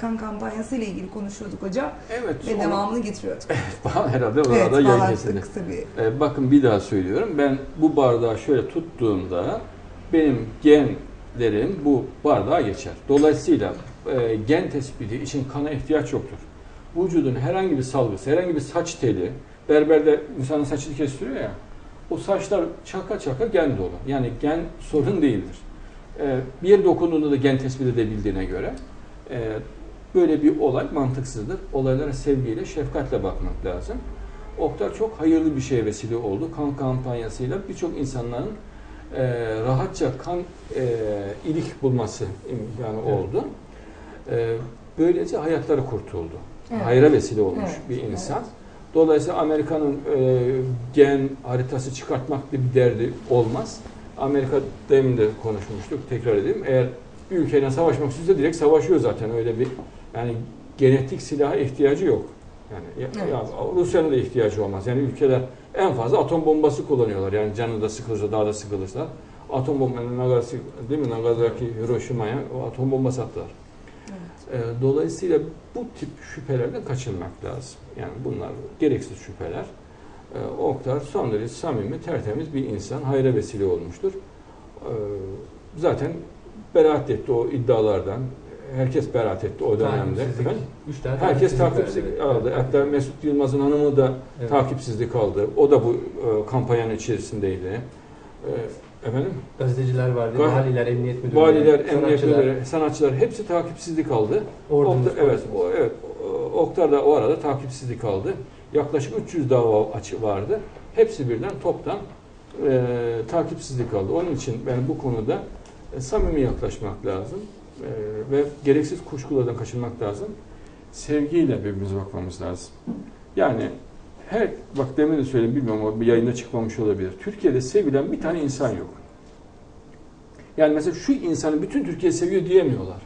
kan kampanyası ile ilgili konuşuyorduk hocam Evet. ve onu- devamını getiriyorduk. Herhalde orada evet, yayın bağlattık kesildi. kısa bir. Ee, bakın bir daha söylüyorum. Ben bu bardağı şöyle tuttuğumda benim genlerim bu bardağa geçer. Dolayısıyla e, gen tespiti için kana ihtiyaç yoktur. Vücudun herhangi bir salgısı, herhangi bir saç teli, berberde insanın saçını kestiriyor ya, o saçlar çaka çaka gen dolu. Yani gen sorun değildir. Ee, bir yere dokunduğunda da gen tespit edebildiğine göre e, böyle bir olay mantıksızdır. Olaylara sevgiyle, şefkatle bakmak lazım. Oktar çok hayırlı bir şeye vesile oldu. Kan kampanyasıyla birçok insanların e, rahatça kan e, ilik bulması imkanı Evet. oldu. E, böylece hayatları kurtuldu. Evet. Hayra vesile olmuş Evet, bir insan. evet. Dolayısıyla Amerika'nın e, gen haritası çıkartmak gibi bir derdi olmaz. Amerika demin de konuşmuştuk, tekrar edeyim. Eğer bir ülkeyle savaşmak istiyorsa direkt savaşıyor zaten. Öyle bir yani genetik silaha ihtiyacı yok. Yani ya- Evet. ya Rusya'nın da ihtiyacı olmaz. Yani ülkeler en fazla atom bombası kullanıyorlar. Yani canı da sıkılırsa, daha da sıkılırsa. Atom bombası, Nagasaki, değil mi? Nagasaki, Hiroşima'ya atom bombası attılar. Evet. Ee, Dolayısıyla bu tip şüphelerden kaçınmak lazım. Yani bunlar gereksiz şüpheler. Ee, Oktar son derece samimi, tertemiz bir insan. Hayra vesile olmuştur. Ee, Zaten beraat etti o iddialardan. Herkes beraat etti o dönemde. Efendim? Üç tane Herkes takipsizlik verdi. aldı. Hatta Mesut Yılmaz'ın hanımı da Evet. takipsizlik aldı. O da bu e, kampanyanın içerisindeydi. Ee, Efendim? Gazeteciler vardı, Ga- valiler, emniyet müdürleri, Valiler, emniyet sanatçılar, müdürleri, sanatçılar hepsi takipsizlik aldı. ordumuz, Oktar, evet, o, evet. Oktar da o arada takipsizlik aldı. Yaklaşık 300 dava açı vardı. Hepsi birden toptan e, takipsizlik aldı. Onun için ben bu konuda e, samimi yaklaşmak lazım e, ve gereksiz kuşkulardan kaçınmak lazım. Sevgiyle birbirimize bakmamız lazım. Yani her, bak demin de söyledim bilmiyorum ama bir yayında çıkmamış olabilir. Türkiye'de sevilen bir tane insan yok. Yani mesela şu insanı bütün Türkiye seviyor diyemiyorlar.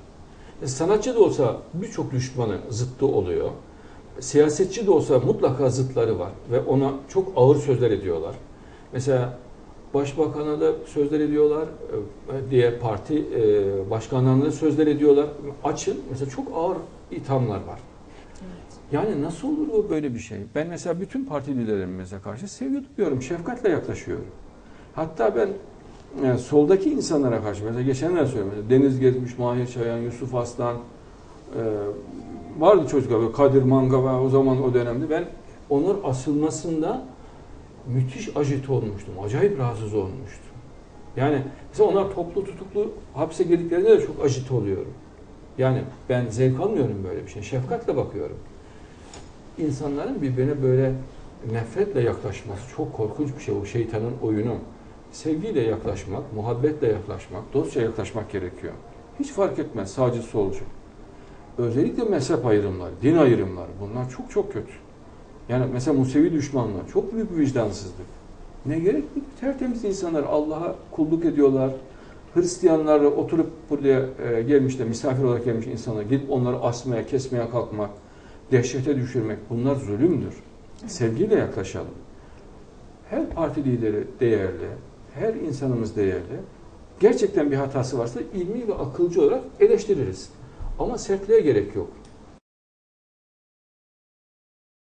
E, sanatçı da olsa birçok düşmanı zıttı oluyor. Siyasetçi de olsa mutlaka zıtları var ve ona çok ağır sözler ediyorlar. Mesela başbakana da sözler ediyorlar, e, diğer parti e, başkanlarına da sözler ediyorlar. Açın mesela çok ağır ithamlar var. Yani nasıl olur o böyle bir şey? Ben mesela bütün parti liderlerimize karşı sevgi duyuyorum, şefkatle yaklaşıyorum. Hatta ben yani soldaki insanlara karşı mesela geçenler söylüyorum. Deniz Gezmiş, Mahir Çayan, Yusuf Aslan e, vardı çocuklar Kadir Mangava o zaman o dönemde ben onlar asılmasında müthiş ajite olmuştum. Acayip rahatsız olmuştum. Yani mesela onlar toplu tutuklu hapse girdiklerinde de çok ajite oluyorum. Yani ben zevk almıyorum böyle bir şey. Şefkatle bakıyorum. İnsanların birbirine böyle nefretle yaklaşması çok korkunç bir şey. O şeytanın oyunu. Sevgiyle yaklaşmak, muhabbetle yaklaşmak, dostça yaklaşmak gerekiyor. Hiç fark etmez sağcı solcu. Özellikle mezhep ayrımları, din ayrımları bunlar çok çok kötü. Yani mesela Musevi düşmanlar çok büyük bir vicdansızlık. Ne gerek? Tertemiz insanlar Allah'a kulluk ediyorlar. Hristiyanlarla oturup buraya e, gelmiş de misafir olarak gelmiş insanlar gidip onları asmaya, kesmeye kalkmak, dehşete düşürmek bunlar zulümdür. Sevgiyle yaklaşalım. Her parti lideri değerli, her insanımız değerli. Gerçekten bir hatası varsa ilmi ve akılcı olarak eleştiririz. Ama sertliğe gerek yok.